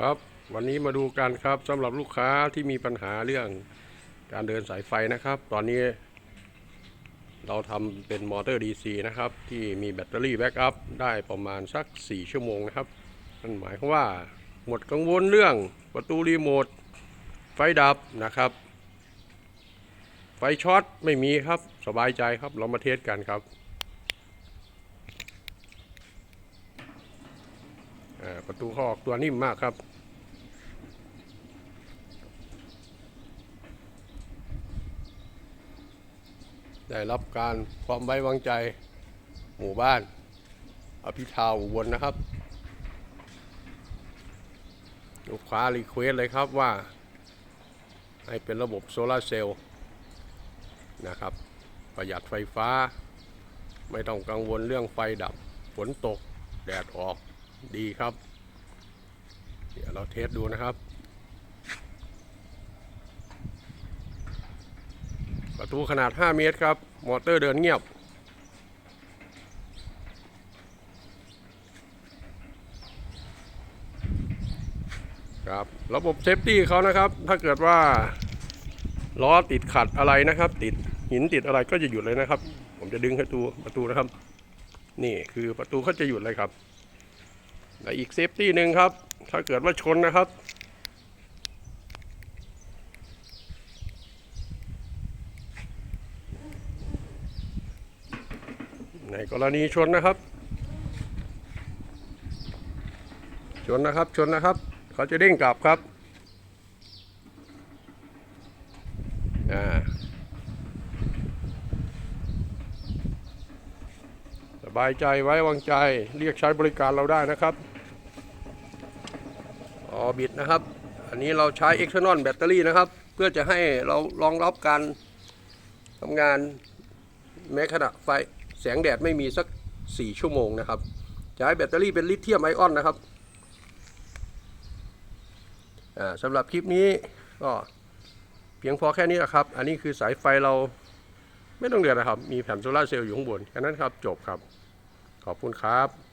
ครับวันนี้มาดูกันครับสำหรับลูกค้าที่มีปัญหาเรื่องการเดินสายไฟนะครับ ตอนนี้ เราทำเป็นมอเตอร์ DC นะครับ ที่มีแบตเตอรี่แบ็กอัพได้ประมาณสัก 4 ชั่วโมงนะครับนั่นหมายความว่าหมดกังวลเรื่องประตูรีโมทไฟดับนะครับ ไฟช็อตไม่มีครับสบายใจครับเรามาเทสกันครับ อ่า ประตูเขาออกตัวนิ่มมากครับ ได้รับการความไว้วางใจหมู่บ้าน อภิทาวอุบลนะครับ ลูกค้ารีเควสเลยครับว่า ให้เป็นระบบโซลาร์เซลล์นะครับ ประหยัดไฟฟ้า ไม่ต้องกังวลเรื่องไฟดับฝนตก แดดออก ดีครับ เดี๋ยวเราเทสดูนะครับ ประตูขนาด 5 เมตรครับ มอเตอร์เดินเงียบ ครับระบบเซฟตี้เขานะครับ ถ้าเกิดว่าล้อติดขัดอะไรนะครับ ติดหินติดอะไรก็จะหยุดเลยนะครับ ผมจะดึงให้ตูประตูนะครับ นี่คือประตูเขาจะหยุดเลยครับ และอีกเซฟตี้หนึ่งครับ ถ้าเกิดว่าชนนะครับ ในกรณีชนนะครับ ชนนะครับชนนะครับ เขาจะเด้งกลับครับอ่าสบายใจไว้วางใจเรียกใช้บริการเราได้นะครับ ออบิดนะครับ อันนี้เราใช้เอ็กซ์นอนแบตเตอรี่นะครับ เพื่อจะให้เรารองรับการทำงานแม้ขณะไฟแสงแดดไม่มีสัก 4 ชั่วโมงนะครับใช้แบตเตอรี่เป็นลิเธียมไอออนนะครับสำหรับคลิปนี้ก็เพียงพอแค่นี้นะครับ อันนี้คือสายไฟเราไม่ต้องเดือดนะครับ มีแผ่นโซลาร์เซลล์อยู่ข้างบนแค่นั้นครับ จบครับ ขอบคุณครับ